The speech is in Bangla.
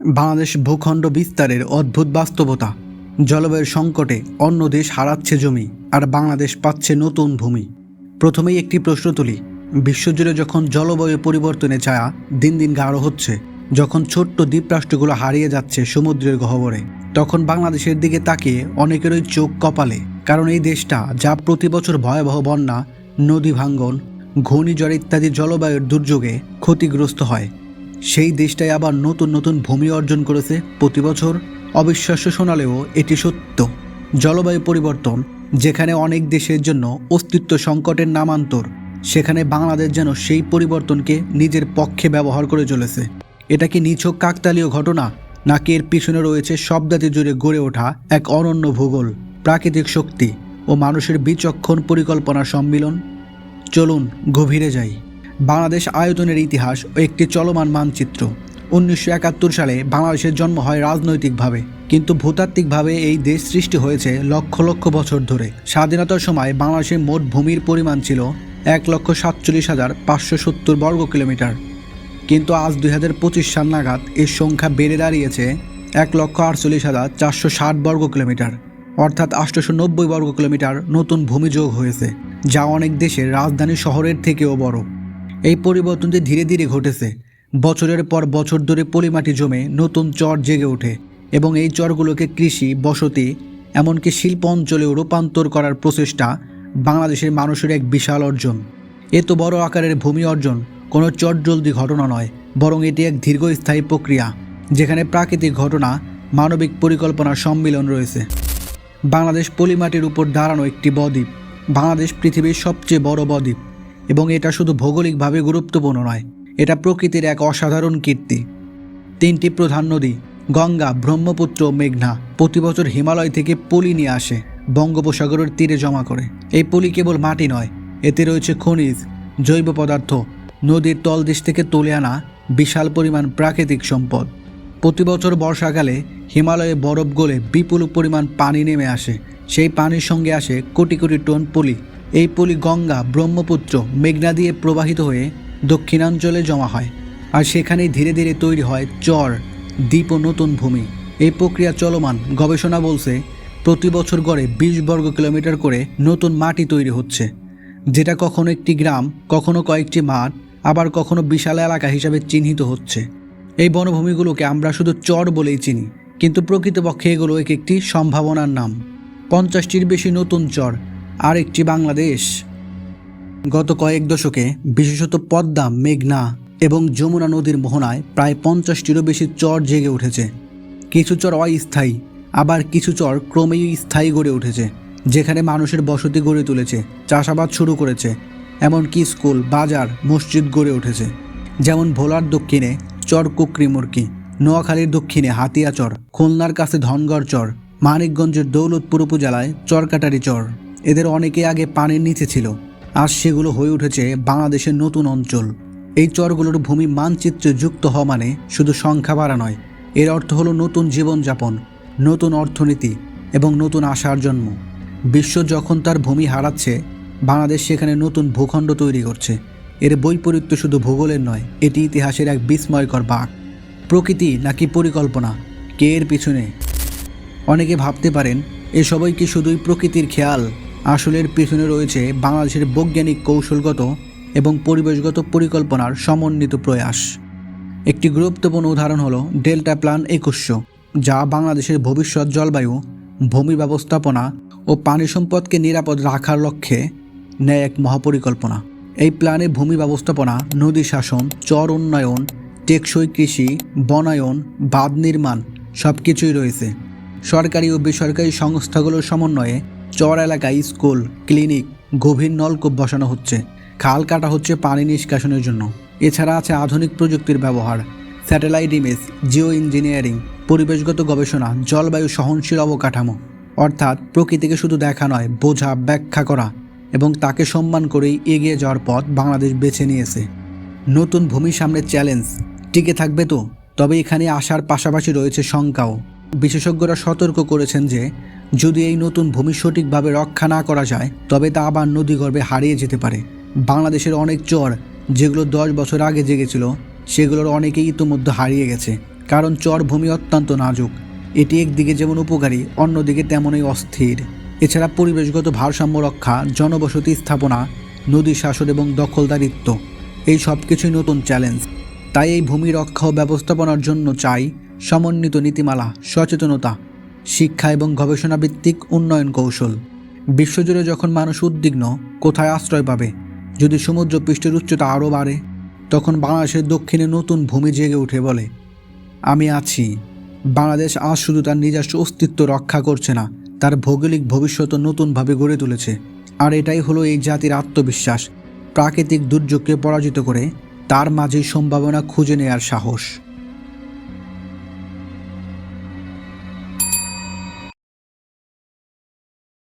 বাংলাদেশ ভূখণ্ড বিস্তারের অদ্ভুত বাস্তবতা। জলবায়ুর সংকটে অন্য দেশ হারাচ্ছে জমি, আর বাংলাদেশ পাচ্ছে নতুন ভূমি। প্রথমেই একটি প্রশ্ন তুলি, বিশ্বজুড়ে যখন জলবায়ু পরিবর্তনে ছায়া দিন দিন গাঢ় হচ্ছে, যখন ছোট্ট দ্বীপরাষ্ট্রগুলো হারিয়ে যাচ্ছে সমুদ্রের গহ্বরে, তখন বাংলাদেশের দিকে তাকিয়ে অনেকেরই চোখ কপালে, কারণ এই দেশটা যা প্রতি বছর ভয়াবহ বন্যা, নদী ভাঙ্গন, ঘূর্ণিঝড় ইত্যাদি জলবায়ুর দুর্যোগে ক্ষতিগ্রস্ত হয়। সেই দেশটাই আবার নতুন নতুন ভূমি অর্জন করেছে প্রতি বছর। অবিশ্বাস্য শোনালেও এটি সত্য। জলবায়ু পরিবর্তন, যেখানে অনেক দেশের জন্য অস্তিত্ব সংকটের নামান্তর, সেখানে বাংলাদেশ যেন সেই পরিবর্তনকে নিজের পক্ষে ব্যবহার করে চলেছে। এটা কি নিছক কাকতালীয় ঘটনা, নাকি এর পিছনে রয়েছে শব্দাতি জুড়ে গড়ে ওঠা এক অনন্য ভূগোল, প্রাকৃতিক শক্তি ও মানুষের বিচক্ষণ পরিকল্পনার সম্মিলন? চলুন গভীরে যাই। বাংলাদেশ আয়তনের ইতিহাস ও একটি চলমান মানচিত্র। উনিশশো একাত্তর সালে বাংলাদেশের জন্ম হয় রাজনৈতিকভাবে। কিন্তু ভূতাত্ত্বিকভাবে এই দেশ সৃষ্টি হয়েছে লক্ষ লক্ষ বছর ধরে। স্বাধীনতার সময় বাংলাদেশের মোট ভূমির পরিমাণ ছিল এক লক্ষ সাতচল্লিশ হাজার পাঁচশো সত্তর বর্গ কিলোমিটার। কিন্তু আজ দুই হাজার পঁচিশ সাল নাগাদ এর সংখ্যা বেড়ে দাঁড়িয়েছে এক লক্ষ আটচল্লিশ হাজার চারশো ষাট বর্গ কিলোমিটার। অর্থাৎ আটশোশো নব্বই বর্গ কিলোমিটার নতুন ভূমি যোগ হয়েছে, যা অনেক দেশের রাজধানী শহরের থেকেও বড়। এই পরিবর্তনটি ধীরে ধীরে ঘটেছে। বছরের পর বছর ধরে পলিমাটি জমে নতুন চর জেগে ওঠে এবং এই চরগুলোকে কৃষি, বসতি, এমনকি শিল্প অঞ্চলেও রূপান্তর করার প্রচেষ্টা বাংলাদেশের মানুষের এক বিশাল অর্জন। এত বড় আকারের ভূমি অর্জন, কোনো চটজলদি ঘটনা নয়, বরং এটি এক দীর্ঘস্থায়ী প্রক্রিয়া, যেখানে প্রাকৃতিক ঘটনা, মানবিক পরিকল্পনার সম্মিলন রয়েছে। বাংলাদেশ পলিমাটির উপর দাঁড়ানো একটি বদ্বীপ, বাংলাদেশ পৃথিবীর সবচেয়ে বড় বদ্বীপ। এবং এটা শুধু ভৌগোলিকভাবে গুরুত্বপূর্ণ নয়, এটা প্রকৃতির এক অসাধারণ কীর্তি। তিনটি প্রধান নদী, গঙ্গা, ব্রহ্মপুত্র ও মেঘনা, প্রতি বছর হিমালয় থেকে পলি নিয়ে আসে, বঙ্গোপসাগরের তীরে জমা করে। এই পলি কেবল মাটি নয়, এতে রয়েছে খনিজ, জৈব পদার্থ, নদীর তলদেশ থেকে তুলে আনা বিশাল পরিমাণ প্রাকৃতিক সম্পদ। প্রতি বছর বর্ষাকালে হিমালয়ে বরফ গলে বিপুল পরিমাণ পানি নেমে আসে, সেই পানির সঙ্গে আসে কোটি কোটি টন পলি। এই পলি গঙ্গা ব্রহ্মপুত্র মেঘনা দিয়ে প্রবাহিত হয়ে দক্ষিণাঞ্চলে জমা হয় আর সেখানেই ধীরে ধীরে তৈরি হয় চর, দ্বীপ ও নতুন ভূমি। এই প্রক্রিয়া চলমান, গবেষণা বলছে, প্রতি বছর গড়ে বিশ বর্গ কিলোমিটার করে নতুন মাটি তৈরি হচ্ছে। যেটা কখনো একটি গ্রাম, কখনো কয়েকটি মাঠ, আবার কখনো বিশাল এলাকা হিসাবে চিহ্নিত হচ্ছে। এই বনভূমিগুলোকে আমরা শুধু চর বলেই চিনি, কিন্তু প্রকৃতপক্ষে এগুলো এক একটি সম্ভাবনার নাম। পঞ্চাশটির বেশি নতুন চর আর একটি বাংলাদেশ। গত কয়েক দশকে বিশেষত পদ্মা, মেঘনা এবং যমুনা নদীর মোহনায় প্রায় পঞ্চাশটিরও বেশি চর জেগে উঠেছে। কিছু চর অস্থায়ী, আবার কিছু চর ক্রমেই স্থায়ী গড়ে উঠেছে, যেখানে মানুষের বসতি গড়ে তুলেছে, চাষাবাদ শুরু করেছে, এমনকি স্কুল, বাজার, মসজিদ গড়ে উঠেছে। যেমন ভোলার দক্ষিণে চর কুকরি মুরকি, নোয়াখালীর দক্ষিণে হাতিয়া চর, খুলনার কাছে ধনগড় চর, মানিকগঞ্জের দৌলতপুর উপজেলায় চরকাটারি চর। এদের অনেকে আগে পানির নিচে ছিল আজ সেগুলো হয়ে উঠেছে বাংলাদেশের নতুন অঞ্চল। এই চরগুলোর ভূমি মানচিত্রে যুক্ত হওয়া মানে শুধু সংখ্যা বাড়া নয়, এর অর্থ হলো নতুন জীবনযাপন, নতুন অর্থনীতি, এবং নতুন আশার জন্ম। বিশ্ব যখন তার ভূমি হারাচ্ছে, বাংলাদেশ সেখানে নতুন ভূখণ্ড তৈরি করছে। এর বৈপরীত্য শুধু ভূগোলের নয়, এটি ইতিহাসের এক বিস্ময়কর বাঘ। প্রকৃতি নাকি পরিকল্পনা? কে এর পিছনে? অনেকে ভাবতে পারেন, এসবই কি শুধুই প্রকৃতির খেয়াল? আসলে এর পিছনে রয়েছে বাংলাদেশের বৈজ্ঞানিক কৌশলগত এবং পরিবেশগত পরিকল্পনার সমন্বিত প্রয়াস। একটি গুরুত্বপূর্ণ উদাহরণ হলো ডেল্টা প্ল্যান একুশশো, যা বাংলাদেশের ভবিষ্যৎ জলবায়ু, ভূমি ব্যবস্থাপনা ও পানি সম্পদকে নিরাপদ রাখার লক্ষ্যে নেয় এক মহাপরিকল্পনা। এই প্ল্যানে ভূমি ব্যবস্থাপনা, নদী শাসন, চর উন্নয়ন, টেকসই কৃষি, বনায়ন, বাঁধ নির্মাণ সব কিছুই রয়েছে। সরকারি ও বেসরকারি সংস্থাগুলোর সমন্বয়ে চর এলাকায় স্কুল, ক্লিনিক, গভীর নলকূপ বসানো হচ্ছে। খাল কাটা হচ্ছে পানি নিষ্কাশনের জন্য। এছাড়া আছে আধুনিক প্রযুক্তির ব্যবহার। স্যাটেলাইট ইমেজ, জিও ইঞ্জিনিয়ারিং, পরিবেশগত গবেষণা, জলবায়ু সহনশীল অবকাঠামো। অর্থাৎ প্রকৃতিকে শুধু দেখা নয়, বোঝা, ব্যাখ্যা করা এবং তাকে সম্মান করেই এগিয়ে যাওয়ার পথ বাংলাদেশ বেছে নিয়েছে। নতুন ভূমির সামনে চ্যালেঞ্জ টিকে থাকবে তো? তবে এখানে আসার পাশাপাশি রয়েছে শঙ্কাও। বিশেষজ্ঞরা সতর্ক করেছেন যে, যদি এই নতুন ভূমি সঠিকভাবে রক্ষা না করা যায়, তবে তা আবার নদীগর্ভে হারিয়ে যেতে পারে। বাংলাদেশের অনেক চর, যেগুলো দশ বছর আগে জেগেছিল, সেগুলোর অনেকেই ইতোমধ্যে হারিয়ে গেছে। কারণ চর ভূমি অত্যন্ত নাজুক। এটি একদিকে যেমন উপকারী, অন্যদিকে তেমনই অস্থির। এছাড়া পরিবেশগত ভারসাম্য রক্ষা, জনবসতি স্থাপনা, নদী শাসন এবং দখলদারিত্ব, এই সব কিছুই নতুন চ্যালেঞ্জ। তাই এই ভূমি রক্ষা ও ব্যবস্থাপনার জন্য চাই সমন্বিত নীতিমালা, সচেতনতা, শিক্ষা এবং গবেষণা ভিত্তিক উন্নয়ন কৌশল। বিশ্বজুড়ে যখন মানুষ উদ্বিগ্ন, কোথায় আশ্রয় পাবে? যদি সমুদ্র পৃষ্ঠের উচ্চতা আরও বাড়ে, তখন বাংলাদেশের দক্ষিণে নতুন ভূমি জেগে উঠে বলে, আমি আছি। বাংলাদেশ আজ শুধু তার নিজস্ব অস্তিত্ব রক্ষা করছে না, তার ভৌগোলিক ভবিষ্যৎ নতুনভাবে গড়ে তুলেছে। আর এটাই হলো এই জাতির আত্মবিশ্বাস। প্রাকৃতিক দুর্যোগকে পরাজিত করে তার মাঝে সম্ভাবনা খুঁজে নেয়ার সাহস।